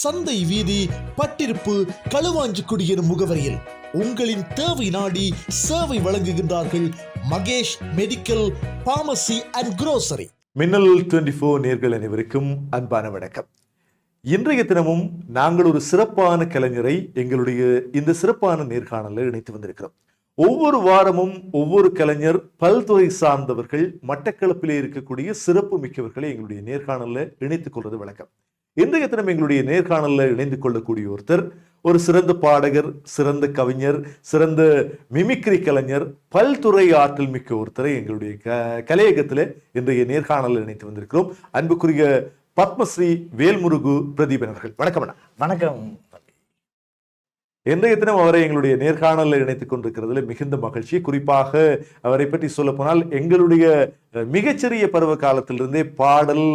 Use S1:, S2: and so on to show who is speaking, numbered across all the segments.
S1: சந்தை வீதி பட்டிருப்பு களுவாஞ்சிக்குடி எனும் முகவரியில் உங்களின் தேவை நாடி சேவை வழங்குகின்றார்கள் Mahesh medical pharmacy and grocery.
S2: மின்னல் டுவெண்ட்டி ஃபோர் நேர்கள் அனைவருக்கும் அன்பான வணக்கம். இன்றைய தினமும் நாங்கள் ஒரு சிறப்பான கலைஞரை எங்களுடைய இந்த சிறப்பான நேர்காணலில் இணைத்து வந்திருக்கிறோம். ஒவ்வொரு வாரமும் ஒவ்வொரு கலைஞர் பல்துறை சார்ந்தவர்கள் மட்டக்களப்பிலே இருக்கக்கூடிய சிறப்பு மிக்கவர்களை எங்களுடைய நேர்காணலில் இணைத்துக் கொள்வது வழக்கம். இன்றைய தினம் எங்களுடைய நேர்காணலில் இணைந்து கொள்ளக்கூடிய ஒருத்தர் ஒரு சிறந்த பாடகர் சிறந்த கவிஞர் சிறந்த மிமிக்ரி கலைஞர் பல்துறை ஆற்றல் மிக்க ஒருத்தரை எங்களுடைய க கலையகத்தில் இன்றைய நேர்காணலில் இணைத்து வந்திருக்கிறோம். அன்புக்குரிய பத்மஸ்ரீ வேல்முருகு பிரதீபன் அவர்கள். வணக்கம்
S3: வணக்கம்.
S2: இன்றைய தினம் அவரை எங்களுடைய நேர்காணலில் இணைத்துக் கொண்டிருக்கிறதுல மிகுந்த மகிழ்ச்சி. குறிப்பாக அவரை பற்றி சொல்ல போனால் எங்களுடைய மிகச்சிறிய பருவ காலத்திலிருந்தே பாடல்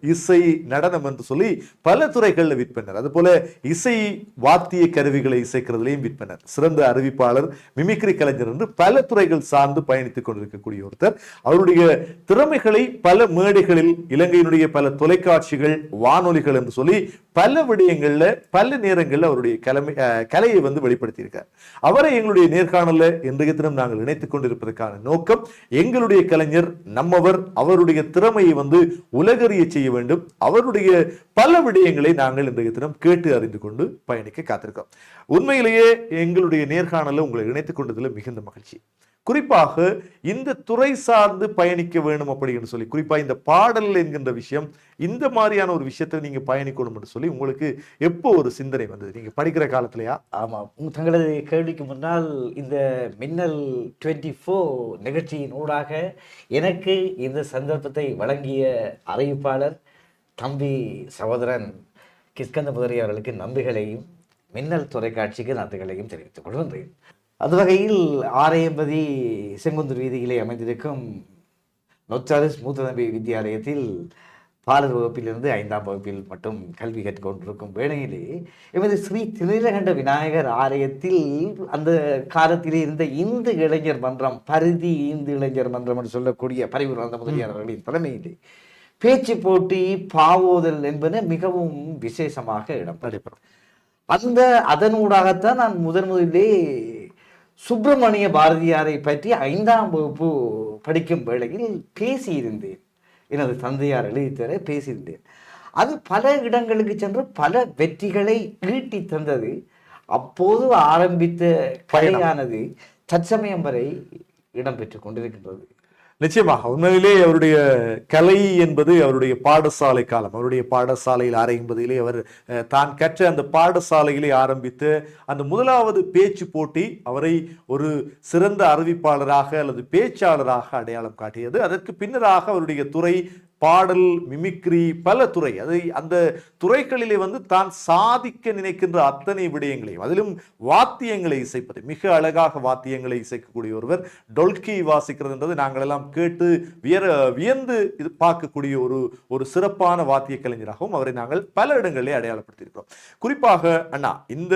S2: இசை நடனம் என்று சொல்லி பல துறைகளில் விற்பனர். அதுபோல இசை வாத்திய கருவிகளை இசைக்கிறதுலையும் விற்பனர். சிறந்த அறிவிப்பாளர் மிமிக்ரி கலைஞர் என்று பல துறைகள் சார்ந்து பயணித்துக் கொண்டிருக்கக்கூடிய ஒருத்தர். அவருடைய திறமைகளை பல மேடைகளில் இலங்கையினுடைய பல தொலைக்காட்சிகள் வானொலிகள் என்று சொல்லி பல விடயங்கள்ல பல நேரங்களில் அவருடைய கலமை கலையை வந்து வெளிப்படுத்தியிருக்கார். அவரை எங்களுடைய நேர்காணலில் இன்றைய தினம் நாங்கள் இணைத்துக் கொண்டிருப்பதற்கான நோக்கம் எங்களுடைய கலைஞர் நம்மவர் அவருடைய திறமையை வந்து உலகறிய செய்ய வேண்டும். அவருடைய பல விடயங்களை நாங்கள் இன்றைய தினம் கேட்டு அறிந்து கொண்டு பயணிக்க காத்திருக்கோம். உண்மையிலேயே எங்களுடைய நேர்காணலை உங்களை இணைத்துக் கொண்டதில் மிகுந்த மகிழ்ச்சி. குறிப்பாக இந்த துறை சார்ந்து பயணிக்க வேணும் அப்படின்னு சொல்லி குறிப்பாக இந்த பாடல் என்கின்ற விஷயம் இந்த மாதிரியான ஒரு விஷயத்தை நீங்க பயணிக்கணும் சொல்லி உங்களுக்கு எப்போ ஒரு சிந்தனை வந்தது? நீங்க படிக்கிற காலத்திலையா?
S3: ஆமாம் தங்களது கேள்விக்கு முன்னால் இந்த மின்னல் டுவெண்ட்டி ஃபோர் நிகழ்ச்சியின் ஊடாக எனக்கு இந்த சந்தர்ப்பத்தை வழங்கிய அறிவிப்பாளர் தம்பி சகோதரன் கிஸ்கந்த முதலியவர்களுக்கு நம்பிகளையும் மின்னல் தொலைக்காட்சிக்கு நன்றிகளையும் தெரிவித்துக் கொள்கின்றேன். அது வகையில் ஆரையம்பதி செங்குந்தூர் வீதியிலே அமைந்திருக்கும் நொச்சாரிஸ் மூத்த நம்பி வித்தியாலயத்தில் பாலர் வகுப்பிலிருந்து ஐந்தாம் வகுப்பில் மட்டும் கல்வி கற்றுக்கொண்டிருக்கும் வேளையிலே எமது ஸ்ரீ திருநீலகண்ட விநாயகர் ஆலயத்தில் அந்த காலத்திலே இருந்த இந்து இளைஞர் மன்றம் பருதி இந்து இளைஞர் மன்றம் என்று சொல்லக்கூடிய பரிவுராந்த முதலியாளர்களின் தலைமையிலே பேச்சு போட்டி பாவோதல் என்பன மிகவும் விசேஷமாக இடம்பெறும் அந்த அதனூடாகத்தான் நான் முதன் முதலிலே சுப்பிரமணிய பாரதியாரை பற்றி ஐந்தாம் வகுப்பு படிக்கும் வேளையில் பேசியிருந்தேன். எனது தந்தையார் எழுதித்தர பேசியிருந்தேன். அது பல இடங்களுக்கு சென்று பல வெற்றிகளை ஈட்டி தந்தது. அப்போது ஆரம்பித்த கலையானது தற்சமயம் வரை இடம்பெற்று கொண்டிருக்கின்றது.
S2: நிச்சயமாக உண்மையிலே அவருடைய கலை என்பது அவருடைய பாடசாலை காலம். அவருடைய பாடசாலையில் ஆரம்பிப்பதிலே அவர் தான் கற்ற அந்த பாடசாலையிலே ஆரம்பித்து அந்த முதலாவது பேச்சு போட்டி அவரை ஒரு சிறந்த அறிவிப்பாளராக அல்லது பேச்சாளராக அடையாளம் காட்டியது. அதற்கு பின்னராக அவருடைய துறை பாடல் மிமிக்ரி பல துறை. அதை அந்த துறைகளிலே வந்து தான் சாதிக்க நினைக்கின்ற அத்தனை விடயங்களையும் அதிலும் வாத்தியங்களை இசைப்பது. மிக அழகாக வாத்தியங்களை இசைக்கக்கூடிய ஒருவர் டொல்கி வாசிக்கிறதுன்றது நாங்கள் எல்லாம் கேட்டு வியர வியந்து இது பார்க்கக்கூடிய ஒரு ஒரு சிறப்பான வாத்திய கலைஞராகவும் அவரை நாங்கள் பல இடங்களிலே அடையாளப்படுத்தியிருக்கிறோம். குறிப்பாக அண்ணா இந்த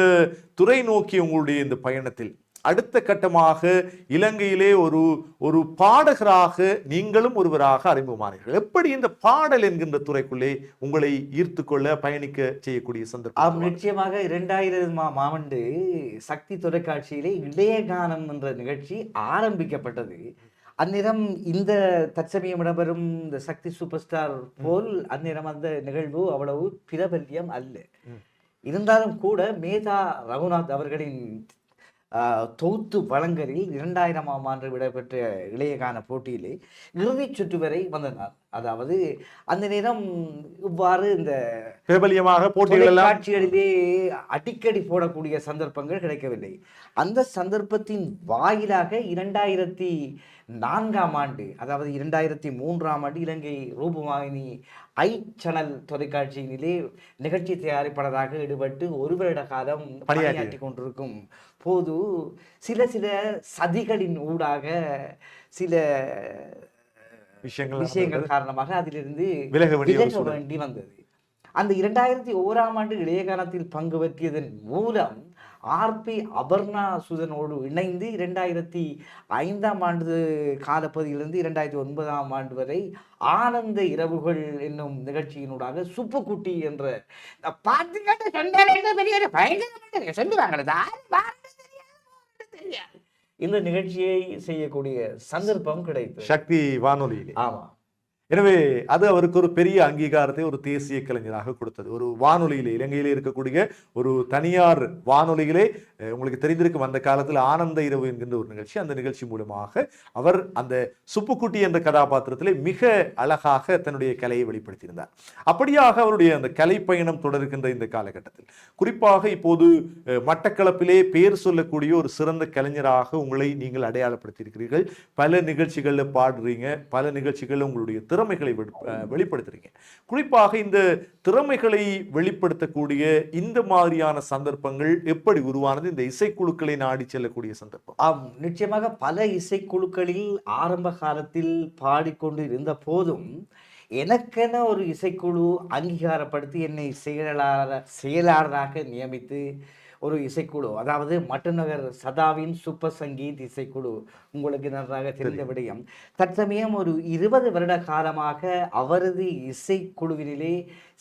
S2: துறை நோக்கி உங்களுடைய இந்த பயணத்தில் அடுத்த கட்டமாக இலங்கையிலே ஒரு ஒரு பாடகராக நீங்களும் ஒருவராக அறிமுகமானீர்கள். எப்படி இந்த பாடல் என்கின்ற துறைக்குள்ளே உங்களை ஈர்த்து கொள்ள பயணிக்க செய்யக்கூடிய சந்தர்ப்பம்
S3: நிச்சயமாக இரண்டாயிரம் ஆண்டு சக்தி தொலைக்காட்சியிலே இளையகானம் என்ற நிகழ்ச்சி ஆரம்பிக்கப்பட்டது. அந்நேரம் இந்த தற்சமயம் இடம்பெறும் இந்த சக்தி சூப்பர் ஸ்டார் போல் அந்நேரம் அந்த நிகழ்வு அவ்வளவு பிரபல்யம் அல்ல. இருந்தாலும் கூட மேதா ரகுநாத் அவர்களின் தொகுத்து வழங்கலில் இரண்டாயிரமாம் ஆண்டு விடைபெற்ற இளையகான போட்டியிலே இறுதிச் சுற்று வரை வந்தனர். அதாவது அந்த நேரம் இவ்வாறு இந்த
S2: பிரபலியமாக போட்டிகள்
S3: தொலைக்காட்சிகளிலே அடிக்கடி போடக்கூடிய சந்தர்ப்பங்கள் கிடைக்கவில்லை. அந்த சந்தர்ப்பத்தின் வாயிலாக இரண்டாயிரத்தி நான்காம் ஆண்டு அதாவது இரண்டாயிரத்தி மூன்றாம் ஆண்டு இலங்கை ரூபவாகினி ஐ சேனல் தொலைக்காட்சியினிலே நிகழ்ச்சி தயாரிப்பாளராக ஈடுபட்டு ஒரு வருட காலம்
S2: பணியாற்றி-
S3: கொண்டிருக்கும் போது சில சில சதிகளின் ஊடாக சில
S2: விஷயங்கள்
S3: விஷயங்கள் காரணமாக அதிலிருந்து
S2: விலக.
S3: வேண்டி வந்தது அந்த இரண்டாயிரத்தி ஓராம் ஆண்டு இளைய காலத்தில் பங்கு பற்றியதன் மூலம் ஆர்பி அபர்ணா சுதனோடு இணைந்து இரண்டாயிரத்தி ஐந்தாம் ஆண்டு காலப்பகுதியிலிருந்து இரண்டாயிரத்தி ஒன்பதாம் ஆண்டு வரை ஆனந்த இரவுகள் என்னும் நிகழ்ச்சியினூடாக சுப்புக்குட்டி என்ற இந்த பாட்டு கேட்ட சொன்னாலே பெரிய பயங்கரமான சொல்லுவாங்களே. இந்த நிகழ்ச்சியை செய்யக்கூடிய சந்தர்ப்பம் கிடைத்தது.
S2: சக்தி வானொலியிலே.
S3: ஆமா.
S2: எனவே அது அவருக்கு ஒரு பெரிய அங்கீகாரத்தை ஒரு தேசிய கலைஞராக கொடுத்தது. ஒரு வானொலியிலே இலங்கையிலே இருக்கக்கூடிய ஒரு தனியார் வானொலியிலே உங்களுக்கு தெரிந்திருக்கும் அந்த காலத்தில் ஆனந்த இரவு என்கின்ற ஒரு நிகழ்ச்சி. அந்த நிகழ்ச்சி மூலமாக அவர் அந்த சுப்புக்குட்டி என்ற கதாபாத்திரத்திலே மிக அழகாக தன்னுடைய கலையை வெளிப்படுத்தியிருந்தார். அப்படியாக அவருடைய அந்த கலை பயணம் தொடர்கின்ற இந்த காலகட்டத்தில் குறிப்பாக இப்போது மட்டக்களப்பிலே பேர் சொல்லக்கூடிய ஒரு சிறந்த கலைஞராக உங்களை நீங்கள் அடையாளப்படுத்தியிருக்கிறீர்கள். பல நிகழ்ச்சிகளில் பாடுறீங்க பல நிகழ்ச்சிகளில் உங்களுடைய திறமைகளை வெளிப்படுத்துறீங்க குறிப்பாக இந்த திறமைகளை வெளிப்படுத்தக்கூடிய இந்த மாதிரியான சந்தர்ப்பங்கள் எப்படி உருவானது? இந்த இசைக்குழுக்களை நாடி செல்லக்கூடிய சந்தர்ப்பம்.
S3: ஆம் நிச்சயமாக பல இசைக்குழுக்களில் ஆரம்ப காலத்தில் பாடிக்கொண்டு இருந்த போதும் எனக்கென ஒரு இசைக்குழு அங்கீகாரப்படுத்தி என்னை செயலாளர் செயலாளராக நியமித்து ஒரு இசைக்குழு அதாவது மட்டுநகர் சதாவின் சூப்பர் சங்கீத் இசைக்குழு உங்களுக்கு நன்றாக தெரிந்த விடயம். தற்சமயம் ஒரு இருபது வருட காலமாக அவரது இசைக்குழுவினிலே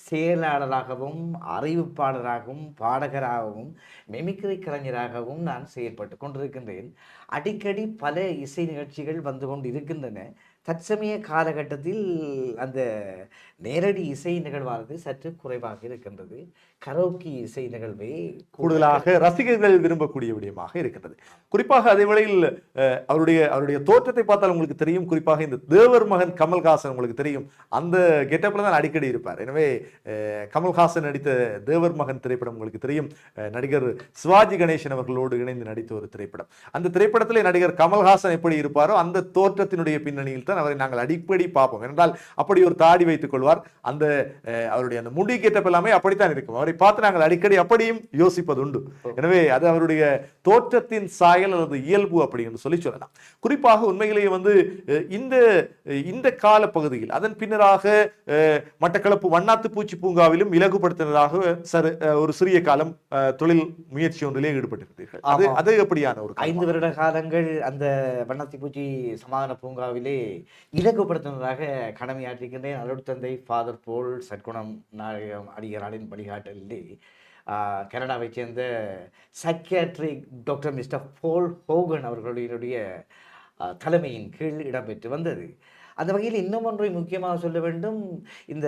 S3: செயலாளராகவும் அறிவிப்பாளராகவும் பாடகராகவும் மெமிக்ரி கலைஞராகவும் நான் செயல்பட்டு கொண்டிருக்கின்றேன். அடிக்கடி பல இசை நிகழ்ச்சிகள் வந்து கொண்டு இருக்கின்றன தற்சமய காலகட்டத்தில் அந்த நேரடி இசை நிகழ்வானது சற்று குறைவாக இருக்கின்றது. கரோக்கி இசை நிகழ்வை
S2: கூடுதலாக ரசிகர்கள் விரும்பக்கூடிய விடயமாக இருக்கின்றது. குறிப்பாக அதே வேளையில் அவருடைய அவருடைய தோற்றத்தை பார்த்தால் உங்களுக்கு தெரியும். குறிப்பாக இந்த தேவர் மகன் கமல்ஹாசன் உங்களுக்கு தெரியும். அந்த கெட்டப்ல தான் அடிக்கடி இருப்பார். எனவே கமல்ஹாசன் நடித்த தேவர் மகன் திரைப்படம் உங்களுக்கு தெரியும். நடிகர் சிவாஜி கணேசன் அவர்களோடு இணைந்து நடித்த ஒரு திரைப்படம். அந்த திரைப்படத்திலே நடிகர் கமல்ஹாசன் எப்படி இருப்பாரோ அந்த தோற்றத்தினுடைய பின்னணியில் தான் அவரை நாங்கள் அடிக்கடி பார்ப்போம். என்றால் அப்படி ஒரு தாடி வைத்துக் கொள்வார். அந்த அவருடைய அந்த முடி கெட்டப் எல்லாமே அப்படித்தான் இருக்கும். அவரை பார்த்து நாங்கள் அடிக்கடி அப்படியும் யோசிப்பது உண்டு எனவே அது அவருடைய தோற்றத்தின் சாயல் அல்லது இயல்பு அப்படி என்று சொல்லி சொல்லலாம் குறிப்பாக உண்மையிலேயே வந்து இந்த இந்த கால பகுதியில் அதன் பின்னராக மட்டக்களப்பு வண்ணாத்து பூச்சி பூங்காவிலும் இலகுபடுத்தினதாக சரு ஒரு சிறிய காலம் தொழில் முயற்சி ஒன்றிலே ஈடுபட்டிருக்கிறீர்கள் அது. அது எப்படியான ஒரு?
S3: ஐந்து வருட காலங்கள் அந்த வண்ணத்தி பூச்சி சமாதான பூங்காவிலே இலக்குப்படுத்தினதாக கடமையாற்றிருக்கின்றேன் அருட்தந்தை ஃபாதர் போல் சற்குணம் நாயகம் அடிகராளின் வழிகாட்டலிலே சொல்லி கனடாவைச் சேர்ந்த psychiatric doctor mister Paul Hogan அவர்களுடைய தலைமையின் கீழ் இடம்பெற்று வந்தது. அந்த வகையில் இன்னும் ஒன்றை முக்கியமாக சொல்ல வேண்டும். இந்த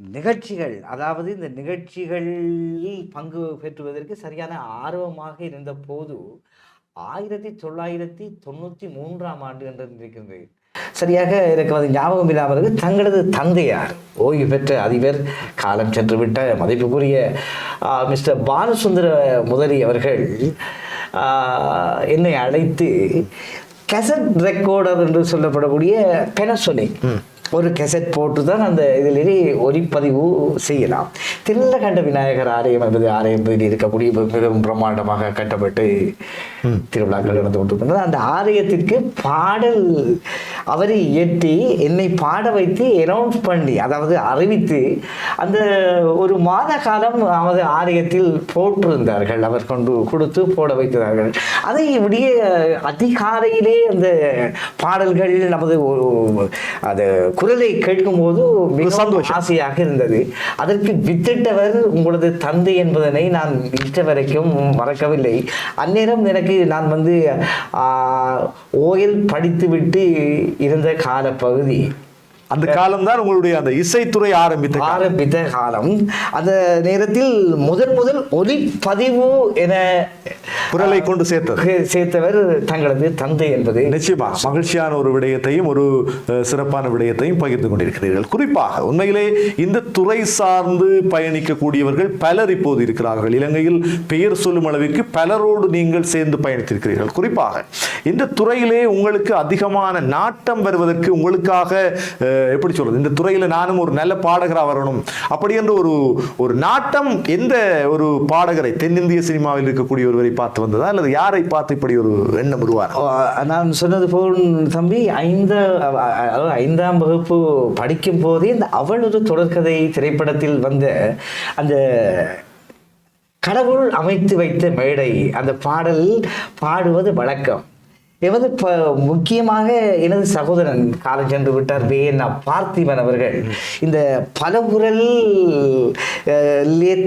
S3: நிகழ்ச்சிகள் அதாவது இந்த நிகழ்ச்சிகளில் பங்கு பெற்றுவதற்கு சரியான ஆர்வமாக இருந்த போது ஆயிரத்தி தொள்ளாயிரத்தி தொண்ணூற்றி மூன்றாம் ஆண்டு என்று இருக்கின்றது சரியாக எனக்கு அது ஞாபகம் இல்லாமல் இருக்கு. தங்களது தந்தையார் ஓய்வு பெற்ற அதிபர் காலம் சென்று விட்ட மதிப்புக்குரிய மிஸ்டர் பாலசுந்தர முதலி அவர்கள் என்னை அழைத்து கெசட் ரெக்கார்டர் என்று சொல்லப்படக்கூடிய பெனசோனிக் ஒரு கெசட் போட்டு தான் அந்த இதிலே ஒலிப்பதிவு செய்யலாம். தில்லகண்ட விநாயகர் ஆலயம் என்பது ஆலயம் பகுதியில் இருக்கக்கூடிய மிக- மிகவும் பிரம்மாண்டமாக கட்டப்பட்டு திருவிழாக்கள் நடந்து கொண்டிருக்கின்றது அந்த ஆலயத்திற்கு பாடல் அவரை இயற்றி என்னை பாட வைத்து அனௌன்ஸ் பண்ணி அதாவது அறிவித்து அந்த ஒரு மாத காலம் நமது ஆலயத்தில் போட்டிருந்தார்கள். அவர் கொண்டு கொடுத்து போட வைத்தார்கள் அதை விடிய அதிகாலையிலே அந்த பாடல்கள் நமது அது குரலை கேட்கும்போது மிகவும்
S2: சந்தோஷம்.
S3: ஆசையாக இருந்தது. அதற்கு வித்திட்டவர் உங்களது தந்தை என்பதனை நான் இற்ற வரைக்கும் மறக்கவில்லை. அந்நேரம் எனக்கு நான் வந்து ஓயில் படித்துவிட்டு இருந்த காலப்பகுதி.
S2: அந்த காலம்தான் உங்களுடைய அந்த இசைத்துறை ஆரம்பித்த காலம்.
S3: ஆரம்பித்த காலம். அந்த நேரத்தில் முதல் முதல் ஒலிப்பதிவு என
S2: குரலை கொண்டு சேர்த்தது.
S3: சேர்த்தவர் தங்களது தந்தை என்பது.
S2: நிச்சயமா மகிழ்ச்சியான ஒரு விடயத்தையும் ஒரு சிறப்பான விடயத்தையும் பகிர்ந்து கொண்டிருக்கிறீர்கள். குறிப்பாக உண்மையிலே இந்த துறை சார்ந்து பயணிக்கக்கூடியவர்கள் பலர் இப்போது இருக்கிறார்கள். இலங்கையில் பெயர் சொல்லும் அளவிற்கு பலரோடு நீங்கள் சேர்ந்து பயணித்திருக்கிறீர்கள். குறிப்பாக இந்த துறையிலே உங்களுக்கு அதிகமான நாட்டம் வருவதற்கு உங்களுக்காக எப்படி சொல்றது? இந்த துறையில் நானும் ஒரு நல்ல பாடகராக வரணும். அப்படி என்று ஒரு ஒரு நாட்டம் எந்த ஒரு பாடகரை தென்னிந்திய சினிமாவில் இருக்கக்கூடிய ஒருவரை பார்த்து வந்ததா? அல்லது யாரை பார்த்து இப்படி ஒரு எண்ணம்
S3: உருவார் நான் சொன்னது போல் தம்பி ஐந்த அதாவது ஐந்தாம் வகுப்பு படிக்கும் போதே இந்த அவள் ஒரு தொடர்கதை திரைப்படத்தில் வந்த அந்த கடவுள் அமைத்து வைத்த மேடை அந்த பாடல் பாடுவது வழக்கம். எவது ப முக்கியமாக எனது சகோதரன் காலம் சென்று விட்டார் வே என் பார்த்திபன் அவர்கள். இந்த பலகுரல்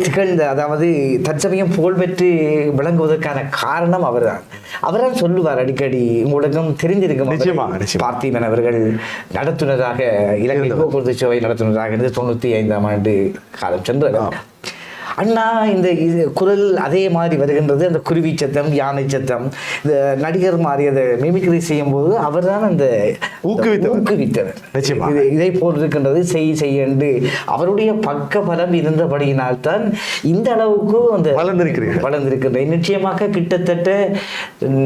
S3: திகழ்ந்த அதாவது தற்சமயம் புகழ் பெற்று விளங்குவதற்கான காரணம் அவர்தான். அவர்தான் சொல்லுவார் அடிக்கடி உங்களுக்கும் தெரிஞ்சிருக்கும் அவரை. பார்த்திபன் அவர்கள் நடத்துனராக இலங்கை போக்குவரத்து சேவை நடத்துனராக இருந்து தொண்ணூத்தி ஐந்தாம் ஆண்டு காலம் சென்றவர் அண்ணா இந்த இது குரல் அதே மாதிரி வருகின்றது அந்த குருவி சத்தம் யானை சத்தம் இந்த நடிகர் மாதிரி அதை மிமிக்ரி செய்யும் போது அவர் தான் அந்த
S2: ஊக்குவித்தவர்.
S3: ஊக்குவித்தவர். இது இதை போல் இருக்கின்றது செய் செய்யண்டு அவருடைய பக்க பலம் இருந்தபடியினால் தான் இந்த அளவுக்கு அந்த
S2: வளர்ந்திருக்கிறீர்கள்.
S3: வளர்ந்திருக்கின்றேன் நிச்சயமாக கிட்டத்தட்ட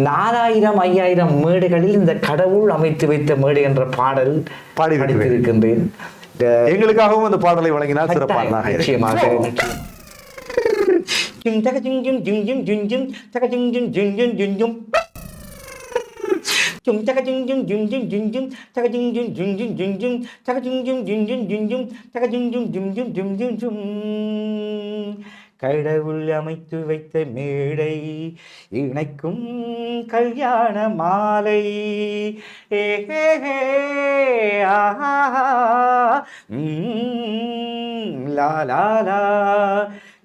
S3: நாலாயிரம் ஐயாயிரம் மேடைகளில் இந்த கடவுள் அமைத்து வைத்த மேடை என்ற பாடல்
S2: பாடியிருக்கிறீர்கள்.
S3: படித்திருக்கின்றேன்
S2: எங்களுக்காகவும் அந்த பாடலை வழங்கினால் இருக்கும்.
S3: நிச்சயமாக ஜிம் தக ஜிம் ஜிம் ஜிம் ஜிம் ஜிம் ஜிம் தக ஜிம் ஜிம் ஜிம் ஜிம் ஜிம் ஜிம் ஜும் தக ஜும் ஜும் ஜும் ஜும் ஜும் ஜும் தக ஜும் ஜும் ஜும் ஜும் ஜும் தக தக கடவுள் அமைத்து வைத்த மேடை இணைக்கும் கல்யாண மாலை ஆஹா லா லா லா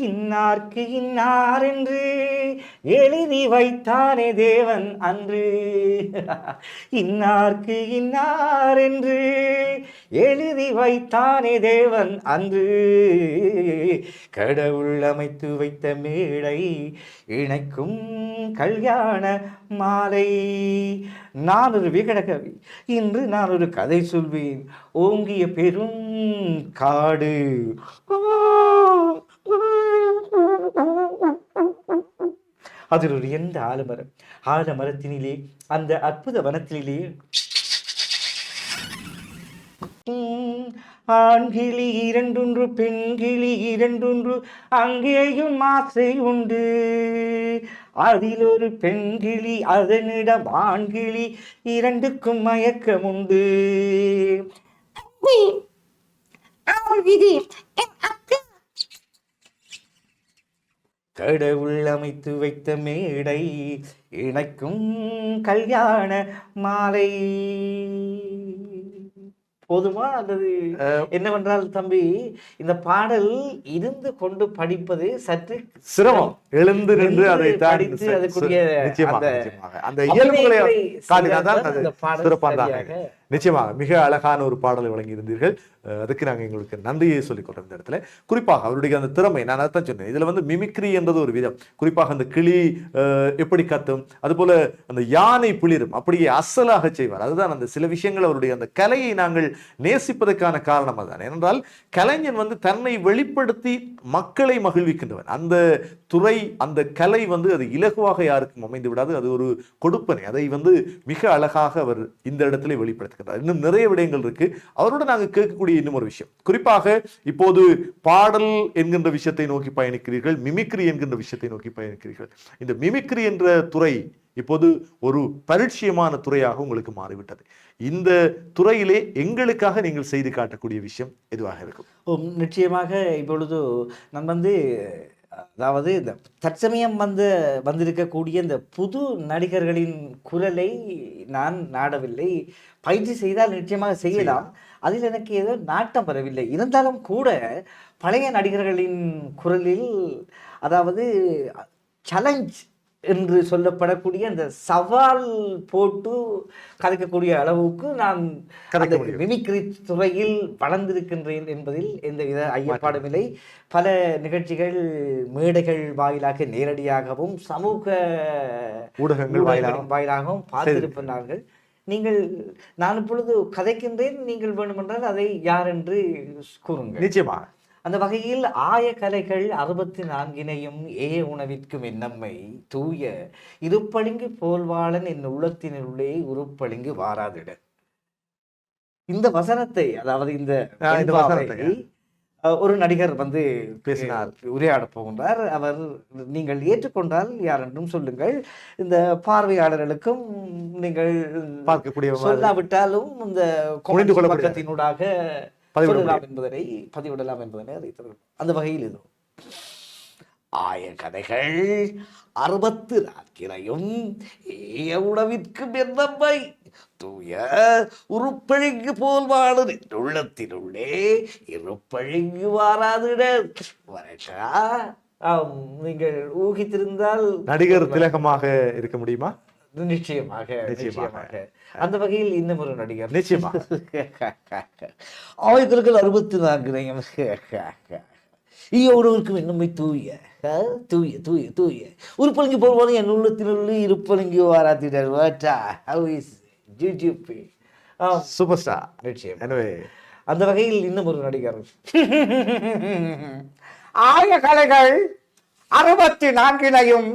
S3: இன்னார்க்கு இன்னார் என்று எழுதி வைத்தானே தேவன் அன்று. இன்னார்க்கு இன்னார் என்று எழுதி வைத்தானே தேவன் அன்று. கடவுள் அமைத்து வைத்த மேடை இணைக்கும் கல்யாண மாலை. நான் ஒரு விகடகவி இன்று நான் ஒரு கதை சொல்வேன். ஓங்கிய பெரும் காடு. அதில் ஒரு எந்த ஆலமரம் ஆலமரத்தினிலே அந்த அற்புத வனத்திலே ஆண்கிளி இரண்டொன்று பெண்கிளி இரண்டொன்று அங்கேயும் ஆசை உண்டு. அதில் ஒரு பெண்கிளி அதனிடம் ஆண்கிளி இரண்டுக்கும் மயக்கம் உண்டு கடவுள் அமைத்து வைத்த மேடை இணைக்கும் கல்யாண மாலை. போதுமா அல்லது என்னவென்றால் தம்பி இந்த பாடல் இருந்து கொண்டு படிப்பது சற்று
S2: சிரமம். எழுந்து நின்று அதை
S3: படித்து அதுக்குரிய
S2: நிச்சயமாக
S3: அந்த
S2: இயல்புகளை
S3: சரியாக
S2: நிச்சயமாக மிக அழகான ஒரு பாடலை வழங்கியிருந்தீர்கள். அதுக்கு நாங்கள் எங்களுக்கு நன்றியை சொல்லிக் இந்த இடத்துல. குறிப்பாக அவருடைய அந்த திறமை நான் அதான் சொன்னேன். இதுல வந்து மிமிக்ரி என்றது ஒரு விதம். குறிப்பாக அந்த கிளி அஹ், எப்படி கத்தும் அதுபோல் அந்த யானை புளிரும் அப்படியே அசலாக செய்வார். அதுதான் அந்த சில விஷயங்கள் அவருடைய அந்த கலையை நாங்கள் நேசிப்பதற்கான காரணம் அதுதான். ஏனென்றால் கலைஞன் வந்து தன்னை வெளிப்படுத்தி மக்களை மகிழ்விக்கின்றவன். அந்த துறை அந்த கலை வந்து அது இலகுவாக யாருக்கும் அமைந்து விடாது. அது ஒரு கொடுப்பனை. அதை வந்து மிக அழகாக அவர் இந்த இடத்துல வெளிப்படுத்துகிறார் இன்னும் நிறைய விடயங்கள் இருக்கு. அவரோட நாங்கள் கேட்கக்கூடிய இன்னும் ஒரு விஷயம். குறிப்பாக இப்போது பாடல் என்கின்ற விஷயத்தை நோக்கி பயணிக்கிறீர்கள் மிமிக்ரி என்கின்ற விஷயத்தை நோக்கி பயணிக்கிறீர்கள். இந்த மிமிக்ரி என்ற துறை இப்போது ஒரு பரிட்சயமான துறையாக உங்களுக்கு மாறிவிட்டது. இந்த துறையிலே எங்களுக்காக நீங்கள் செய்து காட்டக்கூடிய விஷயம் எதுவாக இருக்கும்?
S3: நிச்சயமாக இப்பொழுது நான் வந்து அதாவது இந்த தற்சமயம் வந்து வந்திருக்கக்கூடிய இந்த புது நடிகர்களின் குரலை நான் நாடவில்லை. பயிற்சி செய்தால் நிச்சயமாக செய்யலாம். அதில் எனக்கு ஏதோ நாட்டம் வரவில்லை. இருந்தாலும் கூட பழைய நடிகர்களின் குரலில் அதாவது சேலஞ்ச் என்று சொல்லப்படக்கூடிய அந்த சவால் போட்டு கதைக்கக்கூடிய அளவுக்கு நான். மிமிக்ரி துறையில் வளர்ந்திருக்கின்றேன் என்பதில் எந்தவித ஐயப்பாடும் இல்லை பல நிகழ்ச்சிகள் மேடைகள் வாயிலாக நேரடியாகவும் சமூக
S2: ஊடகங்கள் வாயிலாகவும்
S3: வாயிலாகவும் பார்த்திருப்பார்கள் நீங்கள் நான் இப்பொழுது கதைக்கின்றேன் நீங்கள் வேண்டுமென்றால் அதை யார் என்று கூறுங்கள்.
S2: நிச்சயமாக
S3: அந்த வகையில் ஆய கலைகள் அறுபத்தி நான்கினையும் ஏ உணவிற்கும் என்னம்மை தூய இருப்பளிங்கு போல்வாளன் என் உள்ளத்தினுள்ளே உருப்பளிங்கு வாராதிட. இந்த வசனத்தை அதாவது இந்த
S2: வசனத்தை,
S3: ஒரு நடிகர் வந்து
S2: பேசினார்.
S3: உரையாடப் போகின்றார் அவர் நீங்கள் ஏற்றுக்கொண்டால் யார் என்றும் சொல்லுங்கள் இந்த பார்வையாளர்களுக்கும் நீங்கள்
S2: பார்க்கக்கூடிய.
S3: சொல்லாவிட்டாலும் இந்த பக்கத்தினூடாக
S2: பதிவிட
S3: சொல்லலாம் என்பதனை பதிவிடலாம் என்பதனை அறிவித்தனர் அந்த வகையில் இது ஆய கதைகள் அறுபத்து நான்கினையும் ஏய உணவிற்கும் என்னம்மை தூய உருப்பழிங்கு போல் வாழும் என் உள்ளத்தினுள்ளே இருப்பழிங்கு வாராதிட. வரட்டா? நீங்கள் ஊகித்திருந்தால்
S2: நடிகர் திலகமாக இருக்க முடியுமா?
S3: நிச்சயமாக
S2: நிச்சயமாக.
S3: அந்த வகையில் இன்னும் ஒரு நடிகர்.
S2: நிச்சயமாக.
S3: ஆயுதர்கள் அறுபத்தி நான்கு ஒருவருக்கும் என்னமை தூய? தூய தூய தூய. உருப்பலங்கி போடுவாங்க என் உள்ளத்தினுள்ளே இருப்பலங்கி வாராத்திடர் வாட்டா ஹவ் இஸ் ஆம்
S2: சூப்பர் ஸ்டார்
S3: நிச்சயம்
S2: எனவே
S3: அந்த வகையில் இன்னும் ஒரு நடிகர் ஆய கலைகள் அறுபத்தி நான்கினையும்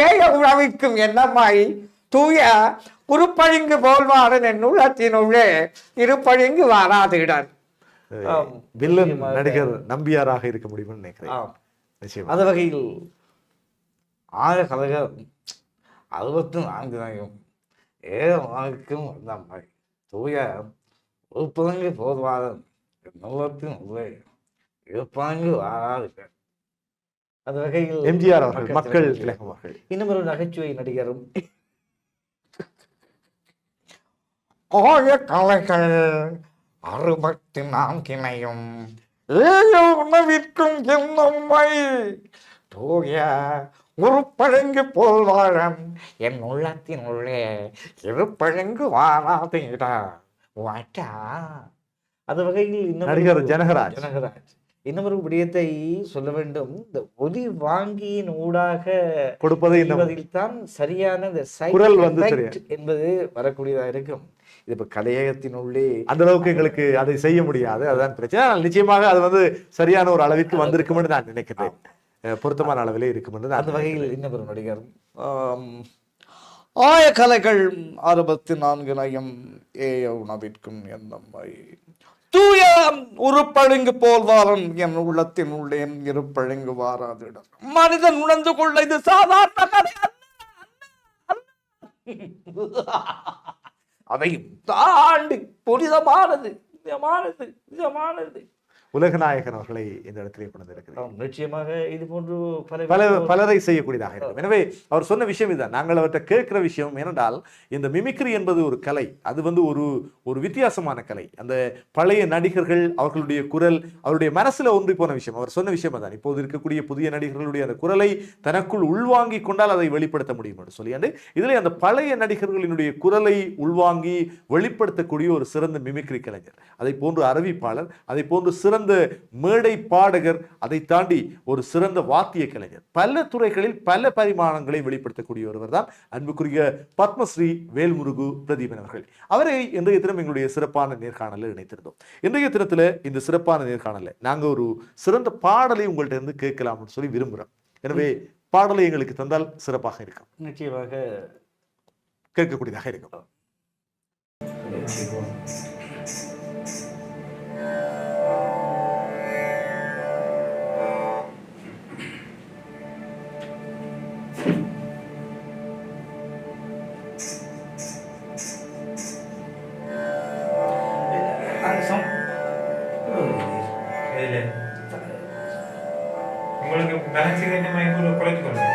S3: ஏய உணவிக்கும் என்னமாய் தூய உருப்பழிங்கு போல்வாரன் என் உள்ளத்தினுள்ளே இருப்பழிங்கு வாராதிடன்.
S2: வில்லன். நடிகர் நம்பியாராக இருக்க முடியும்னு நினைக்கிறேன்
S3: அந்த வகையில் ஆய கலைகள் அறுபத்தி நான்கினையும் ஏழு நாளுக்கும் நம்மை தூய உருப்பதங்கு போதுவாதன் நூலத்தின் உள்ளே இருப்பதங்கு வாராது அந்த வகையில்
S2: எம்ஜிஆர் அவர்கள் மக்கள் அவர்கள்
S3: இன்னும் ஒரு நகைச்சுவை நடிகரும்
S4: ஆய கலைகள் அறுபத்தி நான்கினையும் ஏய உணவிற்கும் என்னம்மை தூய உருப்பழங்கு போல் வாழம் என் உள்ளத்தின் உள்ளே இருப்பழங்கு வாராதீடா வாட்டா.
S3: அந்த வகையில் இன்னும்
S2: நடிகர் ஜனகராஜ்.
S3: ஜனகராஜ். இன்னும் ஒரு விடயத்தை சொல்ல வேண்டும். இந்த ஒலி வாங்கியின் ஊடாக
S2: கொடுப்பது இன்னும்
S3: தான் சரியான இந்த
S2: குரல் வந்து
S3: என்பது வரக்கூடியதா இருக்கும். இது இப்ப கலையகத்தினுள்ளே
S2: அந்த அளவுக்கு எங்களுக்கு அதை செய்ய முடியாது. அதுதான் பிரச்சனை. நிச்சயமாக அது வந்து சரியான ஒரு அளவிற்கு வந்திருக்கும் என்று நான் நினைக்கிறேன். பொருத்தமான அளவிலே இருக்கும் என்று நான்
S3: அந்த வகையில் இன்னும் ஒரு நடிகர் ஆய கலைகள் அறுபத்தி நான்கு நயம் ஏய உணவிற்கும் என்னம்மை தூய உருப்பழுங்கு போல் வாரன் என் உள்ளத்தின் உள்ளே இருப்பழுங்கு வாராதிடம் மனிதன் உணர்ந்து கொள்ள இது சாதாரண கதை. அதையும் தாண்டி புனிதமானது நிஜமானது நிஜமானது.
S2: உலகநாயகன் அவர்களை இந்த இடத்திலே கொண்டு வந்திருக்கிறேன்
S3: ஆம், நிச்சயமாக இது போன்று பல
S2: பல பலரை செய்யக்கூடியதாக இருக்கும். எனவே அவர் சொன்ன விஷயம் இதுதான். நாங்கள் அவர்கிட்ட கேட்கிற விஷயம் ஏனென்றால் இந்த மிமிக்ரி என்பது ஒரு கலை. அது வந்து ஒரு ஒரு வித்தியாசமான கலை. அந்த பழைய நடிகர்கள் அவர்களுடைய குரல் அவருடைய மனசுல ஒன்றி போன விஷயம். அவர் சொன்ன விஷயம் அதான். இப்போது இருக்கக்கூடிய புதிய நடிகர்களுடைய அந்த குரலை தனக்குள் உள்வாங்கி கொண்டால் அதை வெளிப்படுத்த முடியும் என்று சொல்லி. அண்டு இதிலே அந்த பழைய நடிகர்களினுடைய குரலை உள்வாங்கி வெளிப்படுத்தக்கூடிய ஒரு சிறந்த மிமிக்ரி கலைஞர். அதை போன்று அறிவிப்பாளர் அதை போன்று சிறந்த மேடை பாடகர் அதை தாண்டி ஒரு சிறந்த வாத்திய கலைஞர். பல துறைகளில் பல பரிமாணங்களை வெளிப்படுத்தக்கூடிய ஒருவர் தான் அன்புக்குரிய பத்மஸ்ரீ வேல்முருகு பிரதீபன் அவர்கள். அவரை இன்றைய தினம் எங்களுடைய சிறப்பான நேர்காணலில் இணைத்திருந்தோம். இன்றைய தினத்துல இந்த சிறப்பான நேர்காணலில் நாங்க ஒரு சிறந்த பாடலை உங்கள்ட்ட இருந்து கேட்கலாம்னு சொல்லி விரும்புகிறோம் எனவே பாடலை எங்களுக்கு தந்தால் சிறப்பாக இருக்கும்.
S3: நிச்சயமாக.
S2: கேட்கக்கூடியதாக இருக்கும்.
S5: இதுல உங்களுக்கு பேலன்ஸிங் என்ன மைண்ட் குறைச்சிக்கணும்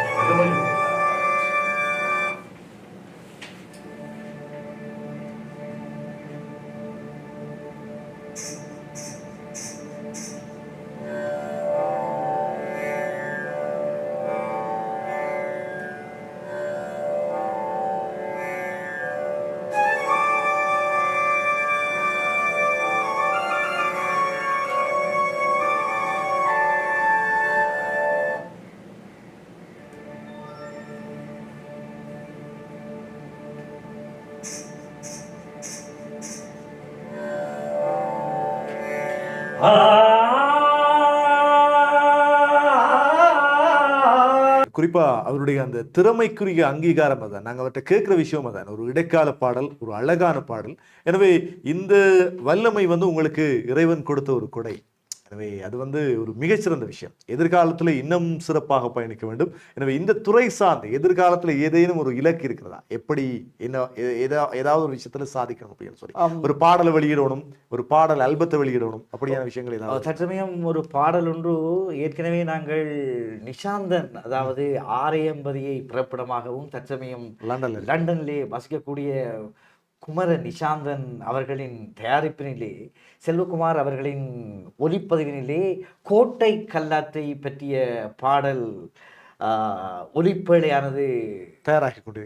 S2: குறிப்பா அவருடைய அந்த திறமைக்குரிய அங்கீகாரம் அதான். நாங்கள் அவர்கிட்ட கேட்குற விஷயம் அதான். ஒரு இடைக்கால பாடல் ஒரு அழகான பாடல். எனவே இந்த வல்லமை வந்து உங்களுக்கு இறைவன் கொடுத்த ஒரு கொடை. எனவே அது வந்து ஒரு மிகச்சிறந்த விஷயம். எதிர்காலத்தில் இன்னும் சிறப்பாக பயணிக்க வேண்டும். எனவே இந்த துறை சார்ந்து எதிர்காலத்தில் ஏதேனும் ஒரு இலக்கு இருக்கிறதா? எப்படி என்ன ஏதாவது ஒரு விஷயத்துல சாதிக்கணும் அப்படின்னு சொல்லி. ஒரு பாடலை வெளியிடணும் ஒரு பாடல் ஆல்பத்தை வெளியிடணும் அப்படியான விஷயங்கள் ஏதாவது
S3: தற்சமயம் ஒரு பாடல் ஒன்று ஏற்கனவே நாங்கள் நிஷாந்தன் அதாவது ஆரையம்பதியை பிறப்பிடமாகவும் தற்சமயம்
S2: லண்டன்ல இருக்கு.
S3: லண்டனிலே வசிக்கக்கூடிய குமர நிஷாந்தன் அவர்களின் தயாரிப்பினிலே செல்வகுமார் அவர்களின் ஒலிப்பதிவினிலே கோட்டை கல்லாற்றை பற்றிய பாடல் ஒலிப்பேழையானது
S2: தயாராகி கொண்டு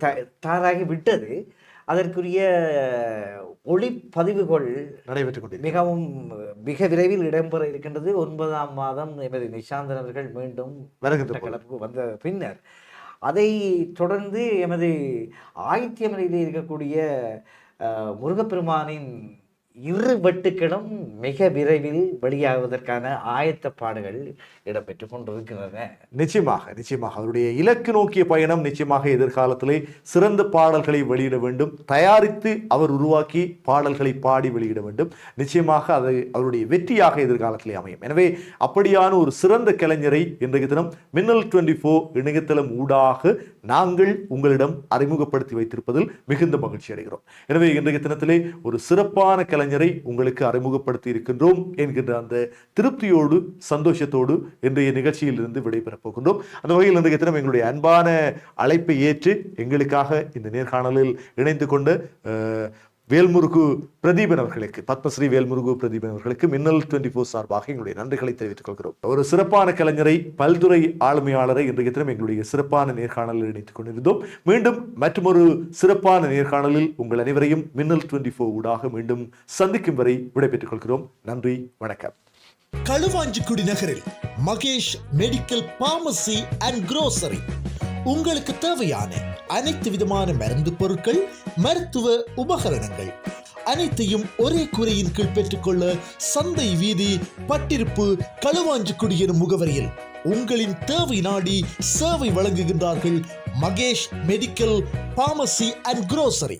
S3: தயாராகி விட்டது அதற்குரிய ஒளிப்பதிவுகள்
S2: நடைபெற்றுக் கொண்டிருக்கிறது
S3: மிகவும் மிக விரைவில் இடம்பெற இருக்கின்றது. ஒன்பதாம் மாதம் எமது நிஷாந்தன் அவர்கள் மீண்டும்
S2: வருகின்ற.
S3: மட்டக்களப்புக்கு வந்த பின்னர் அதை தொடர்ந்து எமது ஆயித்தியமலையில் இருக்கக்கூடிய முருகப்பெருமானின் இரு வெட்டுக்களும் மிக விரைவில் வெளியாகுவதற்கான ஆயத்தப்பாடுகள் இடம்பெற்றுக் கொண்டிருக்கின்றன.
S2: நிச்சயமாக நிச்சயமாக. அவருடைய இலக்கு நோக்கிய பயணம் நிச்சயமாக எதிர்காலத்திலே சிறந்த பாடல்களை வெளியிட வேண்டும். தயாரித்து அவர் உருவாக்கி பாடல்களை பாடி வெளியிட வேண்டும். நிச்சயமாக அது அவருடைய வெற்றியாக எதிர்காலத்திலே அமையும். எனவே அப்படியான ஒரு சிறந்த கலைஞரை இன்றைய தினம் மின்னல் டுவெண்ட்டி ஃபோர் இணையதளம் ஊடாக நாங்கள் உங்களிடம் அறிமுகப்படுத்தி வைத்திருப்பதில் மிகுந்த மகிழ்ச்சி அடைகிறோம். எனவே இன்றைய தினத்திலே ஒரு சிறப்பான கலைஞரை உங்களுக்கு அறிமுகப்படுத்தி இருக்கின்றோம் என்கின்ற அந்த திருப்தியோடு சந்தோஷத்தோடு இன்றைய நிகழ்ச்சியில் இருந்து விடைபெறப் போகின்றோம். அந்த வகையில் இன்றைய தினம் எங்களுடைய அன்பான அழைப்பை ஏற்று எங்களுக்காக இந்த நேர்காணலில் இணைந்து கொண்டு வேல்முருகு பிரதீபன் அவர்களுக்கு பத்மஸ்ரீ வேல்முருகு பிரதீபன் அவர்களுக்கு மின்னல் டுவெண்டி ஃபோர் சார்பாக எங்களுடைய நன்றிகளை தெரிவித்துக் கொள்கிறோம் ஒரு சிறப்பான கலைஞரை பல்துறை ஆளுமையாளரை இன்றைய தினம் எங்களுடைய சிறப்பான நேர்காணலில் இணைத்துக் கொண்டிருந்தோம். மீண்டும் மற்றொரு சிறப்பான நேர்காணலில் உங்கள் அனைவரையும் மின்னல் டுவெண்டி ஃபோர் ஊடாக மீண்டும் சந்திக்கும் வரை விடைபெற்றுக் கொள்கிறோம். நன்றி வணக்கம்.
S1: களுவாஞ்சிக்குடி நகரில் Mahesh medical pharmacy and grocery. உங்களுக்கு தேவையான அனைத்து விதமான மருந்து பொருட்கள் மருத்துவ உபகரணங்கள். அனைத்தையும் ஒரே குறையின் கீழ் பெற்றுக்கொள்ள சந்தை வீதி பட்டிருப்பு களுவாஞ்சிக்குடி எனும் முகவரியில் உங்களின் தேவை நாடி சேவை வழங்குகின்றார்கள் Mahesh medical pharmacy and grocery.